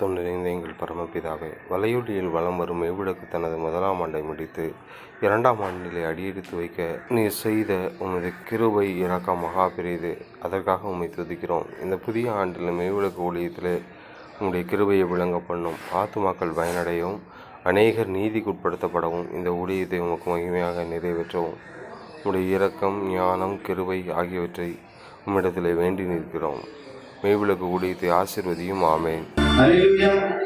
வருத்தம் நிறைந்த எங்கள் பரமபிதாவே வலையொடியில் வலம் வரும் எவ்விடக்கு தனது முதலாம் ஆண்டை முடித்து இரண்டாம் ஆண்டிலே அடியெடுத்து வைக்க நீ செய்த உமது கிருவை இறக்க மகா பெரியது. அதற்காக உம்மை துதிக்கிறோம். இந்த புதிய ஆண்டில் மெய்விளக்கு ஊழியத்தில் உங்களுடைய கிருவையை விளங்க பண்ணும். ஆத்துமாக்கள் பயனடையவும் அநேகர் நீதிக்குட்படுத்தப்படவும் இந்த ஊழியத்தை உமக்கு மகிமையாக நிறைவேற்றவும். உங்களுடைய இரக்கம் ஞானம் கிருவை ஆகியவற்றை உம்மிடத்தில் வேண்டி நிற்கிறோம். மெய்விளக்கு ஊழியத்தை ஆசிர்வதியும். ஆமேன். Hallelujah.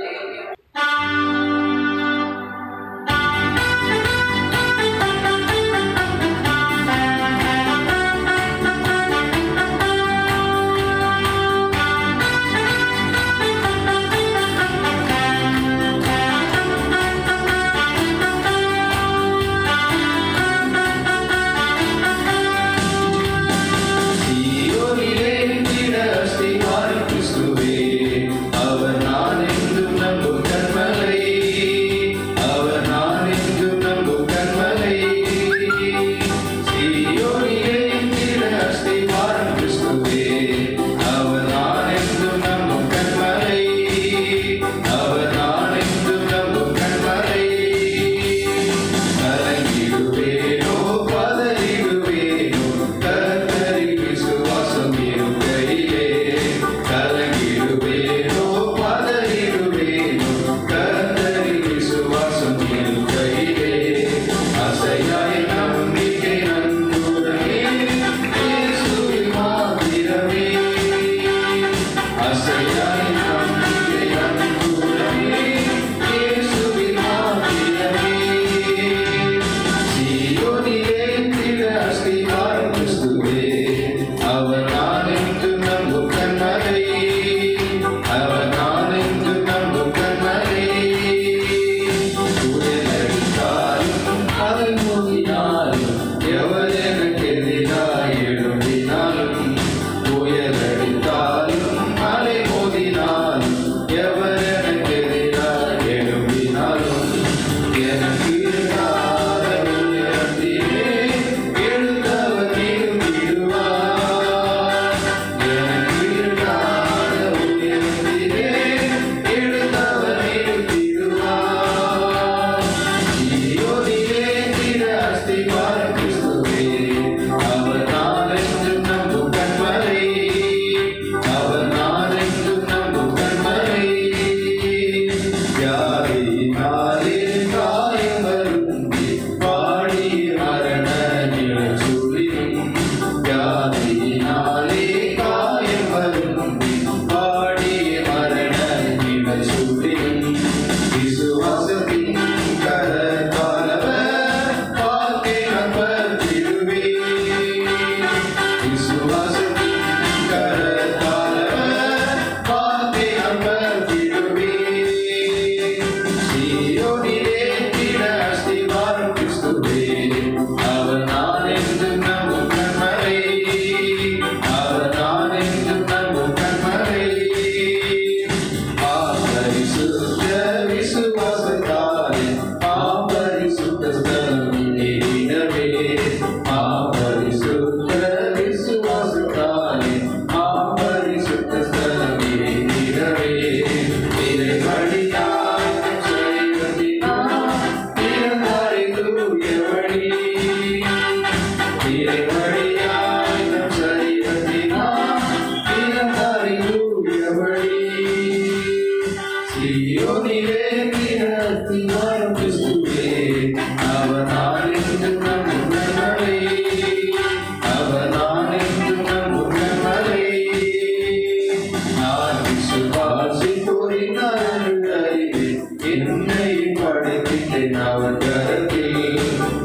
படித்திட்டேன் அவர் கருத்தில்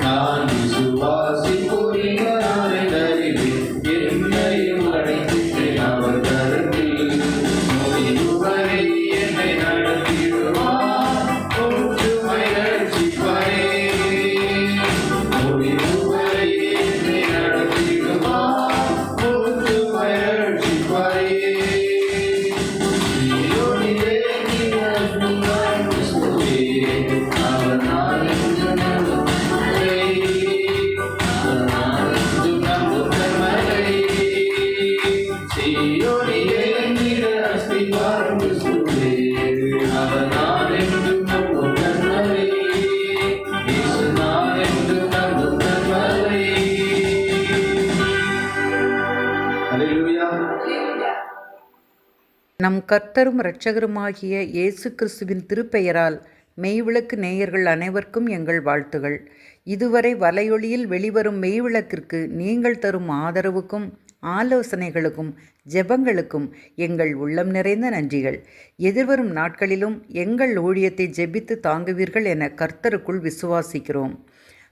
நம் கர்த்தரும் இரட்சகருமாகிய இயேசு கிறிஸ்துவின் திருப்பெயரால் மெய்விளக்கு நேயர்கள் அனைவருக்கும் எங்கள் வாழ்த்துகள். இதுவரை வலையொலியில் வெளிவரும் மெய்விளக்கிற்கு நீங்கள் தரும் ஆதரவுக்கும் ஆலோசனைகளுக்கும் ஜெபங்களுக்கும் எங்கள் உள்ளம் நிறைந்த நன்றிகள். எதிர்வரும் நாட்களிலும் எங்கள் ஊழியத்தை ஜெபித்து தாங்குவீர்கள் என கர்த்தருக்குள் விசுவாசிக்கிறோம்.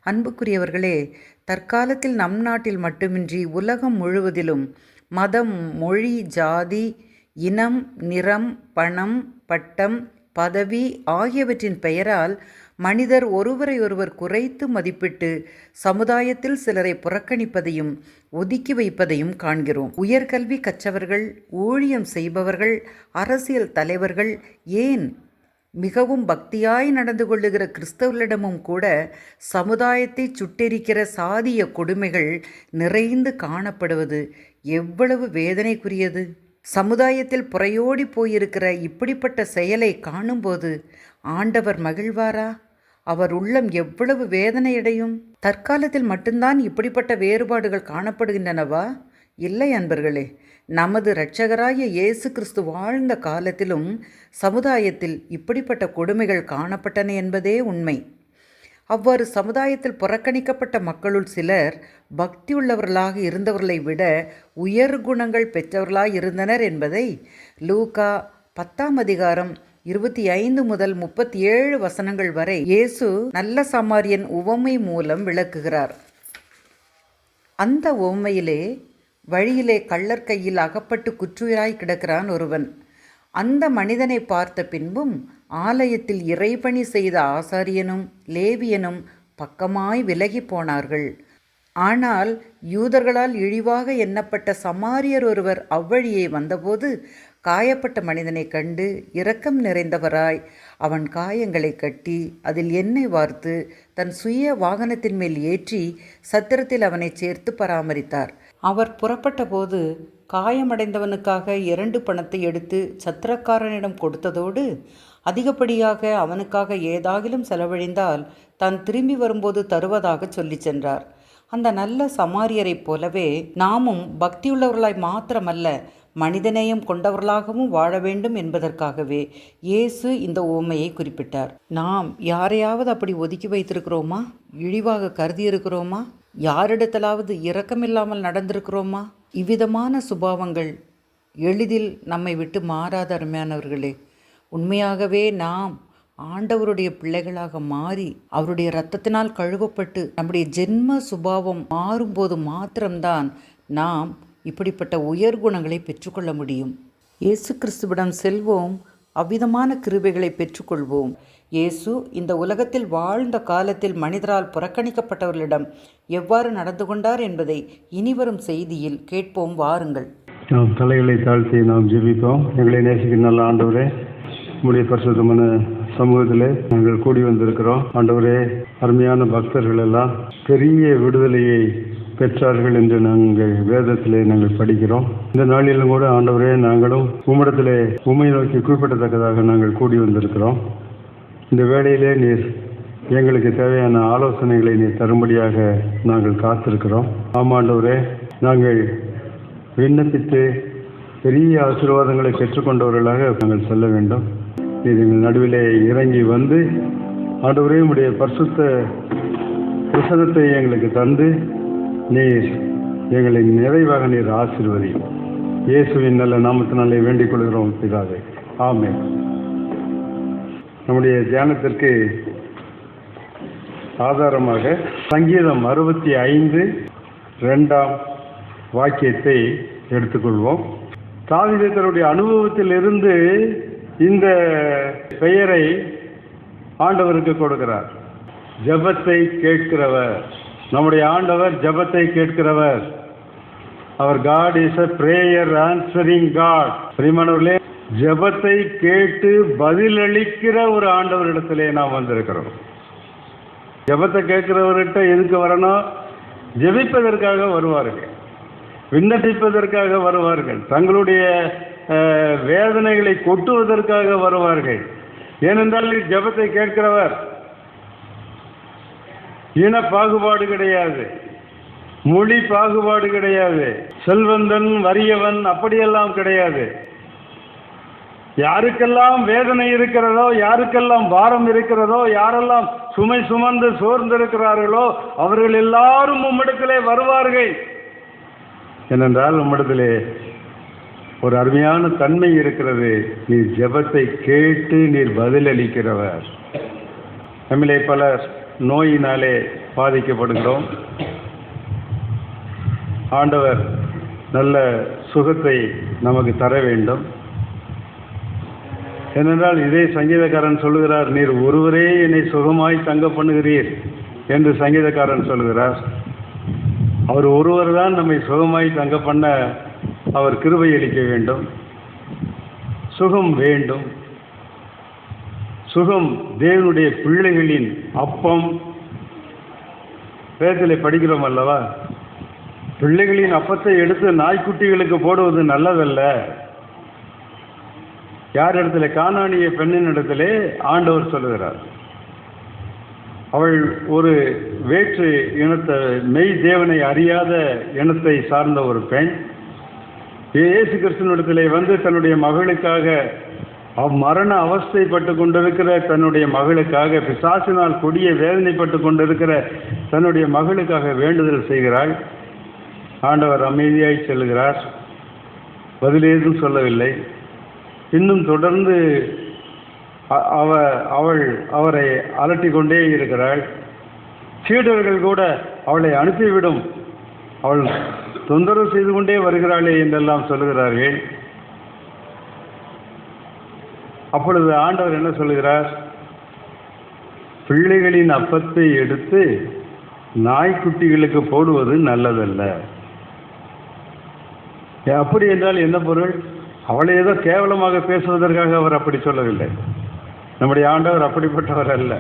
அன்புக்குரியவர்களே தற்காலத்தில் நம் நாட்டில் மட்டுமின்றி உலகம் முழுவதிலும் மதம் மொழி ஜாதி இனம் நிறம் பணம் பட்டம் பதவி ஆகியவற்றின் பெயரால் மனிதர் ஒருவரையொருவர் குறைத்து மதிப்பிட்டு சமுதாயத்தில் சிலரை புறக்கணிப்பதையும் ஒதுக்கி வைப்பதையும் காண்கிறோம். உயர்கல்வி கற்றவர்கள் ஊழியம் செய்பவர்கள் அரசியல் தலைவர்கள் ஏன் மிகவும் பக்தியாய் நடந்து கொள்ளுகிற கிறிஸ்தவர்களிடமும் கூட சமுதாயத்தை சுட்டெரிக்கிற சாதிய கொடுமைகள் நிறைந்து காணப்படுவது எவ்வளவு வேதனைக்குரியது? சமுதாயத்தில் புறையோடி போயிருக்கிற இப்படிப்பட்ட செயலை காணும்போது ஆண்டவர் மகிழ்வாரா? அவர் உள்ளம் எவ்வளவு வேதனையடையும்? தற்காலத்தில் மட்டும்தான் இப்படிப்பட்ட வேறுபாடுகள் காணப்படுகின்றனவா? இல்லை அன்பர்களே நமது இரட்சகராய இயேசு கிறிஸ்து வாழ்ந்த காலத்திலும் சமுதாயத்தில் இப்படிப்பட்ட கொடுமைகள் காணப்பட்டன என்பதே உண்மை. அவ்வாறு சமுதாயத்தில் புறக்கணிக்கப்பட்ட மக்களுள் சிலர் பக்தியுள்ளவர்களாக இருந்தவர்களை விட உயர் குணங்கள் பெற்றவர்களாக இருந்தனர் என்பதை லூகா பத்தாம் அதிகாரம் இருபத்தி ஐந்து முதல் முப்பத்தி ஏழு வசனங்கள் வரை இயேசு நல்ல சமாரியன் உவமை மூலம் விளக்குகிறார். அந்த உவமையிலே வழியிலே கள்ளர் கையில் அகப்பட்டு குற்றுயிராய் கிடக்கிறான் ஒருவன். அந்த மனிதனை பார்த்த பின்பும் ஆலயத்தில் இறைபணி செய்த ஆசாரியனும் லேவியனும் பக்கமாய் விலகி போனார்கள். ஆனால் யூதர்களால் இழிவாக எண்ணப்பட்ட சமாரியர் ஒருவர் அவ்வழியே வந்தபோது காயப்பட்ட மனிதனை கண்டு இரக்கம் நிறைந்தவராய் அவன் காயங்களை கட்டி அதில் எண்ணெய் வார்த்து தன் சுய வாகனத்தின் மேல் ஏற்றி சத்திரத்தில் அவனை சேர்த்து பராமரித்தார். அவர் புறப்பட்டபோது காயமடைந்தவனுக்காக இரண்டு பணத்தை எடுத்து சத்திரக்காரனிடம் கொடுத்ததோடு அதிகப்படியாக அவனுக்காக ஏதாகிலும் செலவழிந்தால் தான் திரும்பி வரும்போது தருவதாக சொல்லிச் சென்றார். அந்த நல்ல சமாரியரைப் போலவே நாமும் பக்தியுள்ளவர்களாய் மாத்திரமல்ல மனிதநேயம் கொண்டவர்களாகவும் வாழ வேண்டும் என்பதற்காகவே இயேசு இந்த உவமையை குறிப்பிட்டார். நாம் யாரையாவது அப்படி ஒதுக்கி வைத்திருக்கிறோமா? இழிவாக கருதி இருக்கிறோமா? யாரிடத்திலாவது இரக்கமில்லாமல் நடந்திருக்கிறோமா? இவ்விதமான சுபாவங்கள் எளிதில் நம்மை விட்டு மாறாத அருமையானவர்களே. உண்மையாகவே நாம் ஆண்டவருடைய பிள்ளைகளாக மாறி அவருடைய இரத்தத்தினால் கழுவப்பட்டு நம்முடைய ஜென்ம சுபாவம் மாறும்போது மாத்திரம்தான் நாம் இப்படிப்பட்ட உயர் குணங்களை பெற்றுக்கொள்ள முடியும். இயேசு கிறிஸ்துவிடம் செல்வோம் அவ்விதமான கிருபைகளை பெற்றுக்கொள்வோம். இயேசு இந்த உலகத்தில் வாழ்ந்த காலத்தில் மனிதரால் புறக்கணிக்கப்பட்டவர்களிடம் எவ்வாறு நடந்து கொண்டார் என்பதை இனிவரும் செய்தியில் கேட்போம் வாருங்கள். நாம் தலைகளை தாழ்த்தி நாம் ஜெபிப்போம் எங்களை நேசிக்கிற நல்ல ஆண்டவரே உங்களுடைய பரிசுத்தமான சமூகத்தில் நாங்கள் கூடி வந்திருக்கிறோம். ஆண்டவரே அருமையான பக்தர்கள் எல்லாம் பெரிய விடுதலையை பெற்றார்கள் என்று நாங்கள் வேதத்திலே நாங்கள் படிக்கிறோம். இந்த நாளிலும் கூட ஆண்டவரே நாங்களும் உம்மிடத்திலே உண்மை நோக்கி குறிப்பிடத்தக்கதாக நாங்கள் கூடி வந்திருக்கிறோம். இந்த வேளையிலே நீர் எங்களுக்கு தேவையான ஆலோசனைகளை நீர் தரும்படியாக நாங்கள் காத்திருக்கிறோம். ஆமாண்டவரே நாங்கள் விண்ணப்பித்து பெரிய ஆசீர்வாதங்களை பெற்றுக்கொண்டவர்களாக நாங்கள் செல்ல வேண்டும். நீர் எங்கள் நடுவிலே இறங்கி வந்து ஆண்டவரே உடைய பரிசுத்த பிரசனத்தை எங்களுக்கு தந்து நீர் எங்களை நிறைவாக நீர் ஆசிர்வதியும் இயேசுவின் நல்ல நாமத்தினாலே வேண்டிக் கொள்கிறோம் பிதாவே. ஆமே நம்முடைய தியானத்திற்கு ஆதாரமாக சங்கீதம் அறுபத்தி ஐந்து ரெண்டாம் வாக்கியத்தை எடுத்துக்கொள்வோம். தாவீது தன்னுடைய அனுபவத்தில் இருந்து இந்த பெயரை ஆண்டவருக்கு கொடுக்கிறார். ஜெபத்தை கேட்கிறவர். நம்முடைய ஆண்டவர் ஜெபத்தை கேட்கிறவர். அவர் God is a prayer answering God பிரிமானவர்களே ஜெபத்தை கேட்டு பதிலளிக்கிற ஒரு ஆண்டவரிடத்திலே நாம் வந்திருக்கிறோம். ஜெபத்தை கேட்கிறவர்கிட்ட எதுக்கு வரணும்? ஜெபிப்பதற்காக வருவார்கள். விண்ணப்பிப்பதற்காக வருவார்கள். தங்களுடைய வேதனைகளை கொட்டுவதற்காக வருவார்கள். ஏனென்றால் ஜபத்தை ஜெபத்தை கேட்கிறவர் இன பாகுபாடு கிடையாது. மொழி பாகுபாடு கிடையாது. செல்வந்தன் வறியவன் அப்படியெல்லாம் கிடையாது. யாருக்கெல்லாம் வேதனை இருக்கிறதோ யாருக்கெல்லாம் பாரம் இருக்கிறதோ யாரெல்லாம் சுமை சுமந்து சோர்ந்திருக்கிறார்களோ அவர்கள் எல்லாரும் உம்மிடத்திலே வருவார்கள். ஏனென்றால் உம்மிடத்திலே ஒரு அருமையான தன்மை இருக்கிறது. நீர் ஜெபத்தை கேட்டு நீர் பதிலளிக்கிறவர். நம்மிலே பலர் நோயினாலே பாதிக்கப்படுகிறோம். ஆண்டவர் நல்ல சுகத்தை நமக்கு தர வேண்டும். ஏனென்றால் இதே சங்கீதக்காரன் சொல்லுகிறார் நீர் ஒருவரே என்னை சுகமாய் தங்க பண்ணுகிறீர் என்று சங்கீதக்காரன் சொல்லுகிறார். அவர் ஒருவர் தான் நம்மை சுகமாய் தங்க பண்ண அவர் கிருபை அளிக்க வேண்டும். சுகம் வேண்டும். சுகம் தேவனுடைய பிள்ளைகளின் அப்பம். வேதத்தில் படிக்கிறோம் அல்லவா? பிள்ளைகளின் அப்பத்தை எடுத்து நாய்க்குட்டிகளுக்கு போடுவது நல்லதல்ல. யார் இடத்துல? காணானிய பெண்ணின் இடத்திலே ஆண்டவர் சொல்லுகிறார். அவள் ஒரு வேற்று இனத்தை மெய் தேவனை அறியாத இனத்தை சார்ந்த ஒரு பெண். இயேசு கிறிஸ்துவனிடத்திலே வந்து தன்னுடைய மகளுக்காக அவ் மரண அவஸ்தைப்பட்டு கொண்டிருக்கிற தன்னுடைய மகளுக்காக பிசாசினால் கொடிய வேதனைப்பட்டு கொண்டிருக்கிற தன்னுடைய மகளுக்காக வேண்டுதல் செய்கிறாள். ஆண்டவர் அமைதியாய் செல்கிறார். பதிலேதும் சொல்லவில்லை. இன்னும் தொடர்ந்து அவ அவள் அவரை அலட்டி கொண்டே இருக்கிறாள். சீடர்கள் கூட அவளை அனுப்பிவிடும். அவள் தொந்தரவு செய்து கொண்டே வருகிறாளே என்றெல்லாம் சொல்லுகிறார்கள். அப்பொழுது ஆண்டவர் என்ன சொல்லுகிறார்? பிள்ளைகளின் அப்பத்தை எடுத்து நாய்க்குட்டிகளுக்கு போடுவது நல்லதல்ல. அப்படி என்றால் என்ன பொருள்? அவளை ஏதோ கேவலமாக பேசுவதற்காக அவர் அப்படி சொல்லவில்லை. நம்முடைய ஆண்டவர் அப்படிப்பட்டவர் அல்ல.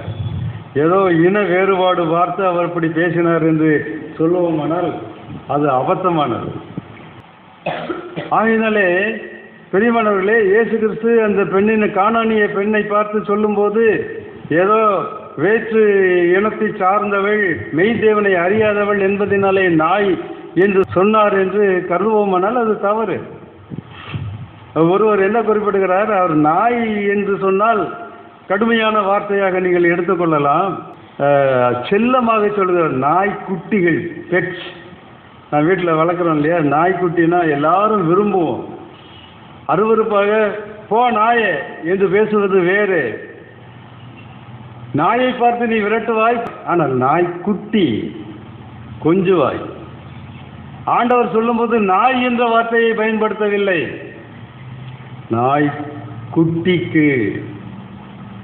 ஏதோ இன வேறுபாடு பார்த்து அவர் அப்படி பேசினார் என்று சொல்லுவோமானால் அது அபத்தமானது. ஆகினாலே பெரியமானவர்களே இயேசு கிறிஸ்து அந்த பெண்ணின் காணானிய பெண்ணை பார்த்து சொல்லும்போது ஏதோ வேற்று இனத்தை சார்ந்தவள் மெய் தேவனை அறியாதவள் என்பதினாலே நாய் என்று சொன்னார் என்று கருதுவோமானால் அது தவறு. ஒருவர் என்ன குறிப்பிடுகிறார்? அவர் நாய் என்று சொன்னால் கடுமையான வார்த்தையாக நீங்கள் எடுத்துக்கொள்ளலாம் செல்லமாக சொல்கிறார் நாய்க்குட்டிகள் பெட்ஸ் நான் வீட்டில் வளர்க்குறோம் இல்லையா? நாய்க்குட்டினா எல்லாரும் விரும்புவோம். அருவருப்பாக போ நாயே என்று பேசுவது வேறு. நாயை பார்த்து நீ விரட்டுவாய் ஆனால் நாய்க்குட்டி கொஞ்சுவாய். ஆண்டவர் சொல்லும்போது நாய் என்ற வார்த்தையை பயன்படுத்தவில்லை. நாய் குட்டிக்கு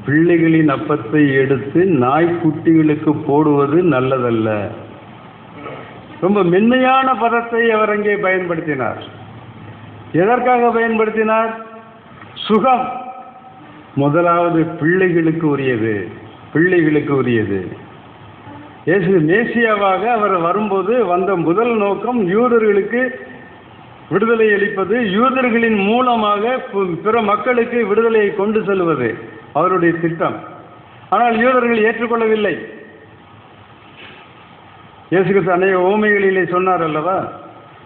பிள்ளைகளின் அப்பத்தை எடுத்து நாய் குட்டிகளுக்கு போடுவது நல்லதல்ல. ரொம்ப மென்மையான பதத்தை அவர் அங்கே பயன்படுத்தினார். எதற்காக பயன்படுத்தினார்? சுகம். முதலாவது பிள்ளைகளுக்கு உரியது பிள்ளைகளுக்கு உரியது இயேசு மேசியாவாக அவர் வரும்போது வந்த முதல் நோக்கம் யூதர்களுக்கு விடுதலை அளிப்பது யூதர்களின் மூலமாக பிற மக்களுக்கு விடுதலையை கொண்டு செல்வது அவருடைய திட்டம். ஆனால் யூதர்கள் ஏற்றுக்கொள்ளவில்லை. இயேசு அநேக ஓமைகளிலே சொன்னார் அல்லவா?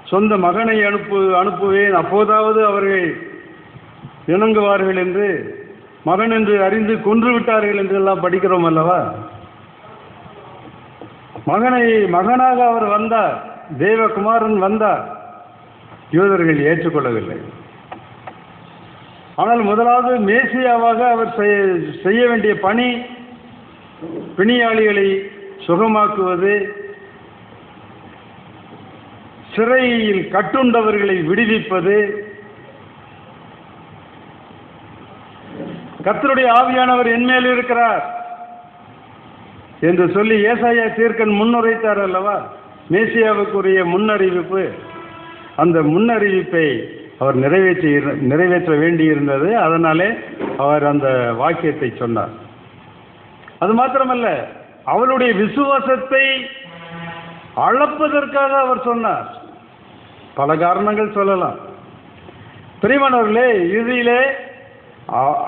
சொந்த மகனை அனுப்பு அனுப்புவேன். அப்போதாவது அவர்கள் இணங்குவார்கள் என்று மகன் என்று அறிந்து கொன்று விட்டார்கள் என்று எல்லாம் படிக்கிறோம் அல்லவா? மகனை மகனாக அவர் வந்தார். தேவகுமாரன் வந்தார். யூதர்கள் ஏற்றுக்கொள்ளவில்லை. ஆனால் முதலாவது மேசியாவாக அவர் செய்ய- செய்ய வேண்டிய பணி பிணியாளிகளை சுகமாக்குவது சிறையில் கட்டுண்டவர்களை விடுவிப்பது கர்த்தருடைய ஆவியானவர் என்மேல் இருக்கிறார் என்று சொல்லி ஏசாயா தீர்க்கன் முன்னுரைத்தார் அல்லவா? மேசியாவுக்குரிய முன்னறிவிப்பு. அந்த முன்னறிவிப்பை அவர் நிறைவேற்றி நிறைவேற்ற வேண்டியிருந்தது. அதனாலே அவர் அந்த வாக்கியத்தை சொன்னார். அது மாத்திரமல்ல அவளுடைய விசுவாசத்தை அளப்பதற்காக அவர் சொன்னார். பல காரணங்கள் சொல்லலாம். பிரிமணவர்களே இறுதியிலே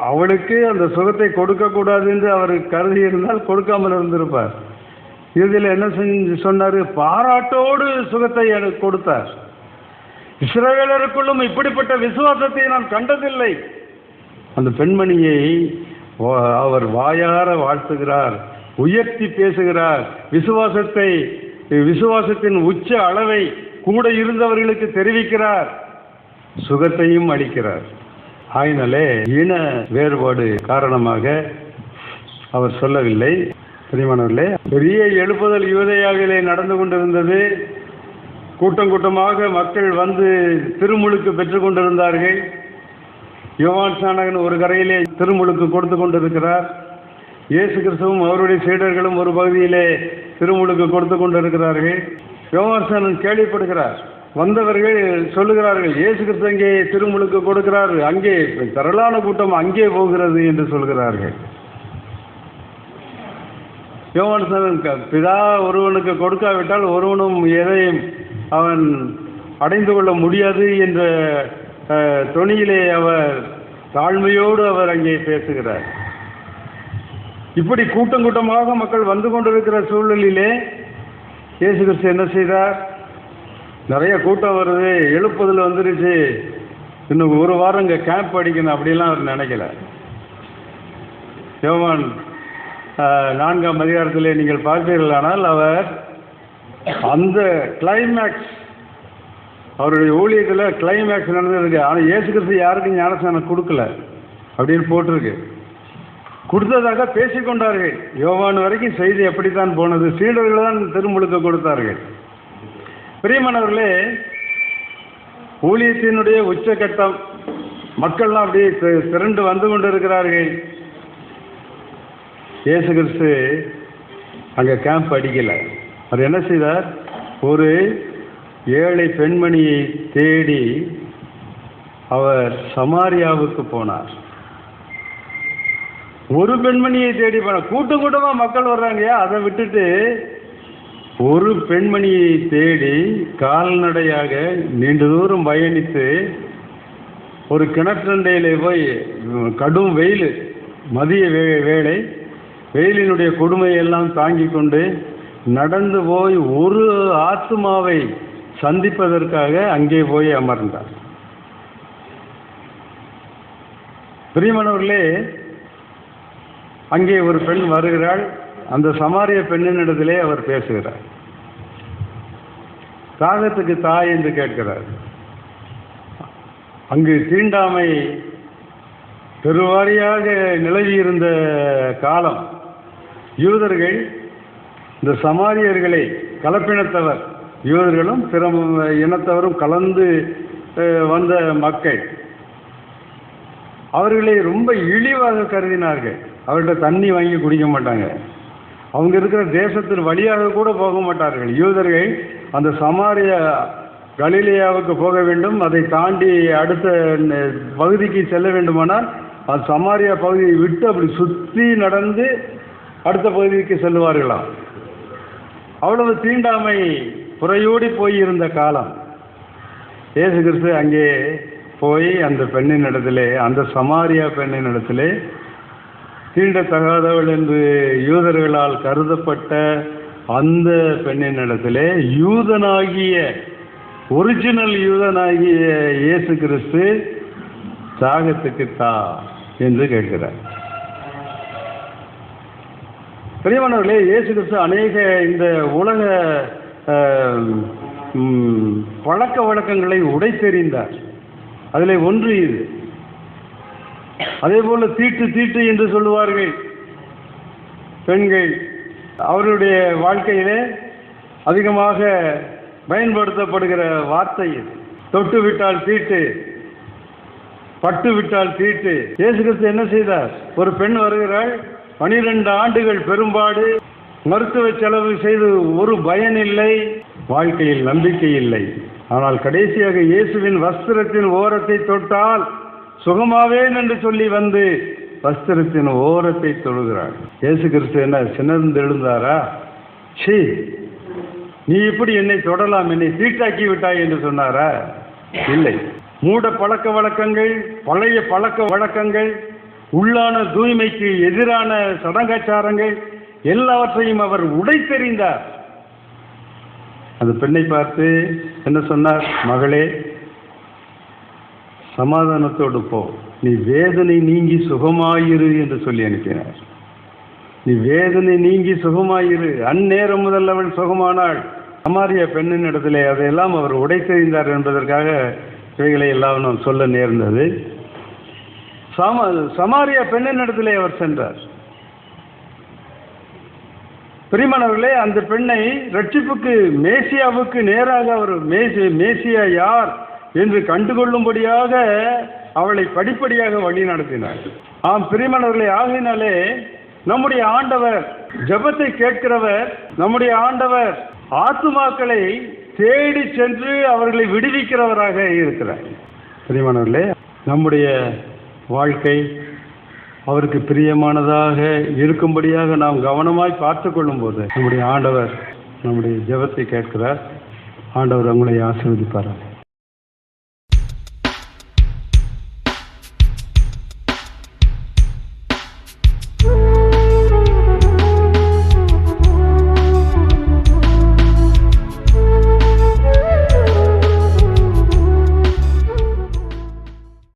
அவளுக்கு அந்த சுகத்தை கொடுக்கக்கூடாது என்று அவர் கருதி இருந்தால் கொடுக்காமல் இருந்திருப்பார். இறுதியில் என்ன செஞ்சு சொன்னார்? பாராட்டோடு சுகத்தை எனக்கு கொடுத்தார். இஸ்ரவேலருக்குள்ளும் இப்படிப்பட்ட விசுவாசத்தை நான் கண்டதில்லை. அந்த பெண்மணியை அவர் வாயார வாழ்த்துகிறார் உயர்த்தி பேசுகிறார். விசுவாசத்தை விசுவாசத்தின் உச்ச அளவை கூட இருந்தவர்களுக்கு தெரிவிக்கிறார். சுகத்தையும் அளிக்கிறார். ஆயினாலே இன வேறுபாடு காரணமாக அவர் சொல்லவில்லை. பிரியமானவர்களே பெரிய எழுப்புதல் யுவதையாவிலே நடந்து கொண்டிருந்தது. கூட்டம் கூட்டமாக மக்கள் வந்து திருமுழுக்கு பெற்றுக் கொண்டிருந்தார்கள். யோவான் சாணகன் ஒரு கரையிலே திருமுழுக்கு கொடுத்து கொண்டிருக்கிறார். இயேசு கிறிஸ்துவும் அவருடைய சீடர்களும் ஒரு பகுதியிலே திருமுழுக்கு கொடுத்து கொண்டிருக்கிறார்கள். யோவான் கேள்விப்படுகிறார். வந்தவர்கள் சொல்லுகிறார்கள் இயேசு கிறிஸ்து அங்கே திருமுழுக்கு கொடுக்கிறார். அங்கே திரளான கூட்டம் அங்கே போகிறது என்று சொல்கிறார்கள். யோவான் க- பிதா ஒருவனுக்கு கொடுக்காவிட்டால் ஒருவனும் எதையும் அவன் அடைந்து கொள்ள முடியாது என்ற துணியிலே தொனியிலே அவர் தாழ்மையோடு அவர் அங்கே பேசுகிறார். இப்படி கூட்டம் கூட்டமாக மக்கள் வந்து கொண்டிருக்கிற சூழலிலே இயேசு கிறிஸ்து என்ன செய்தார்? நிறைய கூட்டம் வருது எழுப்புதல் வந்துருச்சு. இன்னும் ஒரு வாரம் இங்கே கேம்ப் அடிக்கணும் அப்படிலாம் அவர் நினைக்கல. யோவான் நான்காம் அதிகாரத்தில் நீங்கள் பார்த்தீர்களானால் அவர் அந்த கிளைமேக்ஸ் அவருடைய ஊழியத்தில் கிளைமேக்ஸ் நடந்திருக்கு ஆனால் இயேசு கிறிஸ்து யாருக்கும் ஞானஸ்தானம் கொடுக்கல அப்படின்னு போட்டிருக்கு. கொடுத்ததாக பேசிக்கொண்டார்கள். யோவான் வரைக்கும் செய்தி எப்படித்தான் போனது? சீடர்கள் தான் திருமுழுக்க கொடுத்தார்கள். பிரியமானவர்களே ஊழியத்தினுடைய உச்சகட்டம் மக்கள்லாம் அப்படியே திரண்டு வந்து கொண்டிருக்கிறார்கள். இயேசு கிறிஸ்து அங்கே கேம்ப் அடிக்கலை. அவர் என்ன செய்தார்? ஒரு ஏழை பெண்மணியை தேடி அவர் சமாரியாவுக்கு போனார். ஒரு பெண்மணியை தேடி போன கூட்டம் கூட்டமா மக்கள் வர்றாங்க. அதை விட்டுட்டு ஒரு பெண்மணியை தேடி கால்நடையாக நீண்ட தூரம் பயணித்து ஒரு கிணற்றண்டையில் போய் கடும் வெயில் மதிய வே வேலை வெயிலினுடைய கொடுமையெல்லாம் தாங்கி கொண்டு நடந்து போய் ஒரு ஆத்மாவை சந்திப்பதற்காக அங்கே போய் அமர்ந்தார். பிரியமானவர்களே அங்கே ஒரு பெண் வருகிறாள். அந்த சமாரிய பெண்ணினிடத்திலே அவர் பேசுகிறார். தாகத்துக்கு தாய் என்று கேட்கிறார். அங்கு தீண்டாமை பெருவாரியாக நிலவியிருந்த காலம். யூதர்கள் இந்த சமாரியர்களை கலப்பினத்தவர். யூதர்களும் பிற இனத்தவரும் கலந்து வந்த மக்கள். அவர்களை ரொம்ப இழிவாக கருதினார்கள். அவர்கிட்ட தண்ணி வாங்கி குடிக்க மாட்டாங்க. அவங்க இருக்கிற தேசத்தின் வழியாக கூட போக மாட்டார்கள். யூதர்கள் அந்த சமாரிய கலீலியாவுக்கு போக வேண்டும் அதை தாண்டி அடுத்த பகுதிக்கு செல்ல வேண்டுமானால் அது சமாரியா பகுதியை விட்டு அப்படி சுற்றி நடந்து அடுத்த பகுதிக்கு செல்வார்களாம் அவ்வளவு தீண்டாமை புறையோடி போயிருந்த காலம். இயேசு கிறிஸ்து அங்கே போய் அந்த பெண்ணின் இடத்திலே அந்த சமாரியா பெண்ணின் இடத்திலே தீண்டத்தகாதவள் என்று யூதர்களால் கருதப்பட்ட அந்த பெண்ணின் இடத்திலே யூதனாகிய ஒரிஜினல் யூதனாகிய இயேசு கிறிஸ்து தாகத்துக்கு தா என்று கேட்கிறார். பெரியவனவர்களே இயேசு கிறிஸ்து அநேக இந்த உலக பழக்க வழக்கங்களை உடைத்தெறிந்தார். அதில் ஒன்று இது. அதே போல தீட்டு தீட்டு என்று சொல்லுவார்கள் பெண்கள். அவருடைய வாழ்க்கையிலே அதிகமாக பயன்படுத்தப்படுகிற வார்த்தை இது. தொட்டு விட்டால் தீட்டு பட்டு விட்டால் தீட்டு. இயேசு என்ன செய்தார்? ஒரு பெண் வருகிறாள் பனிரெண்டு ஆண்டுகள் பெரும்பாடு மருத்துவ செலவு செய்து ஒரு பயன் இல்லை வாழ்க்கையில் நம்பிக்கை இல்லை. ஆனால் கடைசியாக இயேசுவின் வஸ்திரத்தின் ஓரத்தை தொட்டால் சுகமாவேன் என்று சொல்லி வந்து வஸ்திரத்தின் ஓரத்தை தொழுகிறாள் இயேசு கிறிஸ்து என்ன சினந்து எழுந்தாரா? சீ நீ இப்படி என்னை தொடலாம் என்னை தீட்டாக்கி விட்டாய் என்று சொன்னாரா? இல்லை. மூட பழக்க வழக்கங்கள் பழைய பழக்க வழக்கங்கள் உள்ளான தூய்மைக்கு எதிரான சடங்காச்சாரங்கள் எல்லாவற்றையும் அவர் உடைத்தெறிந்தார். அந்த பெண்ணை பார்த்து என்ன சொன்னார்? மகளே சமாதானத்தோடு போ. நீ வேதனை நீங்கி சுகமாயிரு என்று சொல்லி அனுப்பினார். நீ வேதனை நீங்கி சுகமாயிரு. அந்நேரம் முதல் அவள் சுகமானாள். அமாரிய பெண்ணின் இடத்திலே அதையெல்லாம் அவர் உடைத்தெறிந்தார் என்பதற்காக இவைகளை எல்லாம் நாம் சொல்ல நேர்ந்தது. சம சமாரிய பெண்ணின் இடத்திலே அவர் சென்றார். பிரிமணவர்களே அந்த பெண்ணை ரட்சிப்புக்கு மேசியாவுக்கு நேராக அவர் மேசி மேசியா யார்? என்று கண்டுகொள்ளும்படியாக அவளை படிப்படியாக வழி நடத்தினார் ஆம் பிரிமணவர்களே ஆகினாலே நம்முடைய ஆண்டவர் ஜெபத்தை கேட்கிறவர் நம்முடைய ஆண்டவர் ஆத்துமாக்களை தேடி சென்று அவர்களை விடுவிக்கிறவராக இருக்கிறார். பிரியமானவர்களே நம்முடைய வாழ்க்கை அவருக்கு பிரியமானதாக இருக்கும்படியாக நாம் கவனமாய் பார்த்து கொள்ளும்போது நம்முடைய ஆண்டவர் நம்முடைய ஜெபத்தை கேட்கிறார். ஆண்டவர் உங்களை ஆசீர்வதிப்பார்கள்